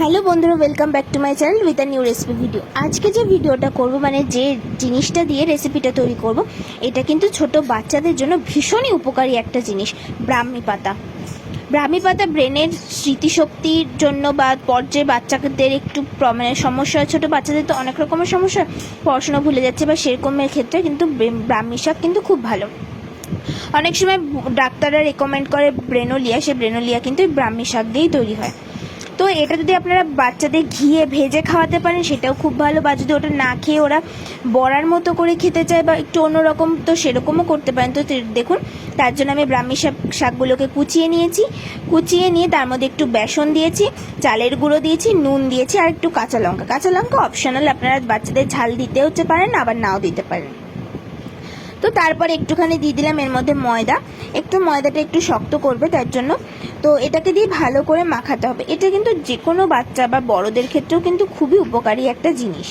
Hello বন্ধুরা welcome back to my channel with a new recipe video আজকে যে ভিডিওটা করব মানে যে জিনিসটা দিয়ে রেসিপিটা তৈরি করব, এটা কিন্তু ছোট বাচ্চাদের জন্য ভীষণই উপকারী একটা জিনিস, ব্রাহ্মী পাতা। ব্রাহ্মী পাতা ব্রেনের স্মৃতিশক্তির জন্য বা পর্যায়ে বাচ্চাদের একটু মানে সমস্যা হয়, ছোটো বাচ্চাদের তো অনেক রকমের সমস্যা পড়াশোনা ভুলে যাচ্ছে বা সেরকমের ক্ষেত্রে কিন্তু ব্রে- ব্রাহ্মী শাক কিন্তু খুব ভালো। অনেক সময় ডাক্তাররা রেকমেন্ড করে ব্রেনোলিয়া, সে ব্রেনোলিয়া কিন্তু ব্রাহ্মী শাক দিয়েই তৈরি হয়। তো এটা যদি আপনারা বাচ্চাদের ঘিয়ে ভেজে খাওয়াতে পারেন, সেটাও খুব ভালো। বা যদি ওটা না খেয়ে ওরা বড়ার মতো করে খেতে চায় বা একটু অন্যরকম, তো সেরকমও করতে পারেন। তো দেখুন, তার জন্য আমি ব্রাহ্মী শাক, শাকগুলোকে কুচিয়ে নিয়েছি। কুচিয়ে নিয়ে তার মধ্যে একটু বেসন দিয়েছি, চালের গুঁড়ো দিয়েছি, নুন দিয়েছি, আর একটু কাঁচা লঙ্কা। কাঁচা লঙ্কা অপশনাল আপনারা বাচ্চাদের ঝাল দিতেও হচ্ছে পারেন, আবার নাও দিতে পারেন। তো তারপর একটুখানি দিয়ে দিলাম এর মধ্যে ময়দা। একটু ময়দাটা একটু শক্ত করবে, তার জন্য তো এটাকে দিয়ে ভালো করে মাখাতে হবে। এটা কিন্তু যে কোনো বাচ্চা বা বড়দের ক্ষেত্রেও কিন্তু খুবই উপকারী একটা জিনিস।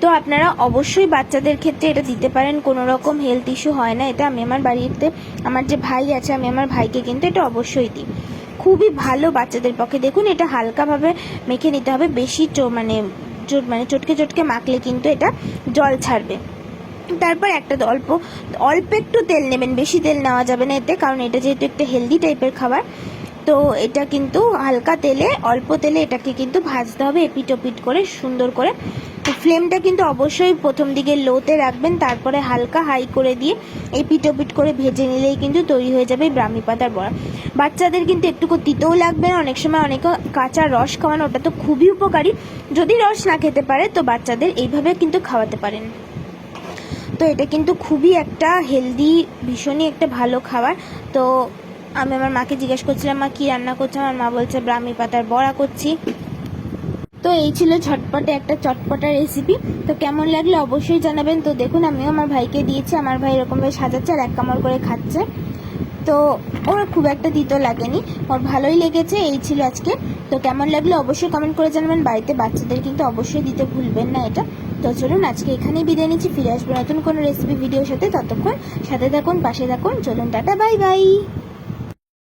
তো আপনারা অবশ্যই বাচ্চাদের ক্ষেত্রে এটা দিতে পারেন, কোনো রকম হেলথ ইস্যু হয় না। এটা আমি আমার বাড়িতে, আমার যে ভাই আছে, আমি আমার ভাইকে কিন্তু এটা অবশ্যই দিই। খুবই ভালো বাচ্চাদের পক্ষে। দেখুন, এটা হালকাভাবে মেখে নিতে হবে। বেশি মানে মানে চটকে চটকে মাখলে কিন্তু এটা জল ছাড়বে। তারপর একটা অল্প অল্প একটু তেল নেবেন। বেশি তেল নেওয়া যাবে না এতে, কারণ এটা যেহেতু একটা হেলদি টাইপের খাবার তো এটা কিন্তু হালকা তেলে, অল্প তেলে এটাকে কিন্তু ভাজতে হবে এপিট ওপিট করে, সুন্দর করে। ফ্লেমটা কিন্তু অবশ্যই প্রথম দিকে লোতে রাখবেন, তারপরে হালকা হাই করে দিয়ে এপিট ওপিট করে ভেজে নিলেই কিন্তু তৈরি হয়ে যাবে এই ব্রাহ্মী পাতার বড়া। বাচ্চাদের কিন্তু একটুকু তিতেও লাগবে না, অনেক সময় অনেকে কাঁচা রস খাওয়ানো, ওটা তো খুবই উপকারী। যদি রস না খেতে পারে, তো বাচ্চাদের এইভাবে কিন্তু খাওয়াতে পারেন। তো এটা কিন্তু খুবই একটা হেলদি, ভীষণই একটা ভালো খাবার। তো আমি আমার মাকে জিজ্ঞেস করছিলাম, মা, কী রান্না করছে? আমার মা বলছে, ব্রাহ্মী পাতার বড়া করছি। তো এই ছিল ঝটপটে একটা চটপটা রেসিপি তো কেমন লাগলে অবশ্যই জানাবেন। তো দেখুন, আমিও আমার ভাইকে দিয়েছি। আমার ভাই এরকমভাবে সাজাচ্ছে আর এক কামড় করে খাচ্ছে। তো ওর খুব একটা দিত লাগেনি। ওর ভালোই লেগেছে, এই ছিল আজকে। তো কেমন লাগলে অবশ্যই কমেন্ট করে জানাবেন। বাড়িতে বাচ্চাদের কিন্তু অবশ্যই দিতে ভুলবেন না এটা। তো চলুন, আজকে এখানেই বিদায় নিচ্ছি। ফিরে আসব নতুন কোনো রেসিপি ভিডিওর সাথে। ততক্ষণ সাথে থাকুন, পাশে থাকুন। চলুন, টাটা, বাই বাই।